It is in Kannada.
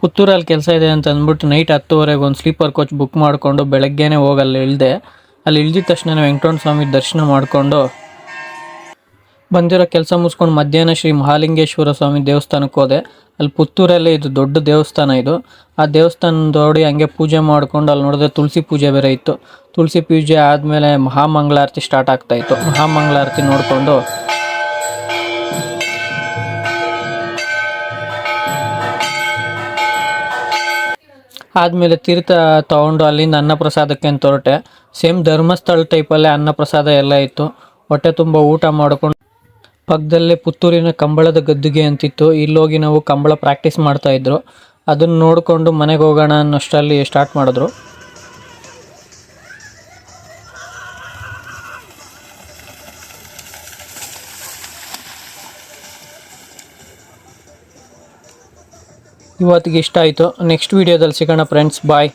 ಪುತ್ತೂರಲ್ಲಿ ಕೆಲಸ ಇದೆ ಅಂತ ಅಂದ್ಬಿಟ್ಟು ನೈಟ್ ಹತ್ತುವರೆಗೆ ಒಂದು ಸ್ಲೀಪರ್ ಕೋಚ್ ಬುಕ್ ಮಾಡಿಕೊಂಡು ಬೆಳಗ್ಗೆನೇ ಹೋಗಿ ಅಲ್ಲಿ ಇಳಿದೆ. ಅಲ್ಲಿ ಇಳಿದ ತಕ್ಷಣ ವೆಂಕಟರಮಣ ಸ್ವಾಮಿ ದರ್ಶನ ಮಾಡಿಕೊಂಡು ಬಂದಿರೋ ಕೆಲಸ ಮುಗಿಸ್ಕೊಂಡು ಮಧ್ಯಾಹ್ನ ಶ್ರೀ ಮಹಾಲಿಂಗೇಶ್ವರ ಸ್ವಾಮಿ ದೇವಸ್ಥಾನಕ್ಕೆ ಹೋದೆ. ಅಲ್ಲಿ ಪುತ್ತೂರಲ್ಲೇ ಇದು ದೊಡ್ಡ ದೇವಸ್ಥಾನ ಇದು. ಆ ದೇವಸ್ಥಾನ ನೋಡಿ ಹಂಗೆ ಪೂಜೆ ಮಾಡಿಕೊಂಡು ಅಲ್ಲಿ ನೋಡಿದ್ರೆ ತುಳಸಿ ಪೂಜೆ ಬೇರೆ ಇತ್ತು. ತುಳಸಿ ಪೂಜೆ ಆದಮೇಲೆ ಮಹಾಮಂಗಳಾರತಿ ಸ್ಟಾರ್ಟ್ ಆಗ್ತಾಯಿತ್ತು ಮಹಾಮಂಗಳಾರತಿ ನೋಡಿಕೊಂಡು ಆದಮೇಲೆ ತೀರ್ಥ ತೊಗೊಂಡು ಅಲ್ಲಿಂದ ಅನ್ನಪ್ರಸಾದಕ್ಕೆ ಅಂತ ಹೊರಟೆ. ಸೇಮ್ ಧರ್ಮಸ್ಥಳ ಟೈಪಲ್ಲೇ ಅನ್ನಪ್ರಸಾದ ಎಲ್ಲ ಇತ್ತು. ಹೊಟ್ಟೆ ತುಂಬ ಊಟ ಮಾಡಿಕೊಂಡು ಪಕ್ಕದಲ್ಲೇ ಪುತ್ತೂರಿನ ಕಂಬಳದ ಗದ್ದುಗೆ ಅಂತಿತ್ತು. ಇಲ್ಲೋಗಿ ನಾವು ಕಂಬಳ ಪ್ರಾಕ್ಟೀಸ್ ಮಾಡ್ತಾಯಿದ್ರು ಅದನ್ನು ನೋಡಿಕೊಂಡು ಮನೆಗೆ ಹೋಗೋಣ ಅನ್ನೋಷ್ಟರಲ್ಲಿ ಸ್ಟಾರ್ಟ್ ಮಾಡಿದ್ರು. ಇವತ್ತಿಗೆ ಇಷ್ಟ ಆಯಿತು. ನೆಕ್ಸ್ಟ್ ವೀಡಿಯೋದಲ್ಲಿ ಸಿಗೋಣ ಫ್ರೆಂಡ್ಸ್ ಬಾಯ್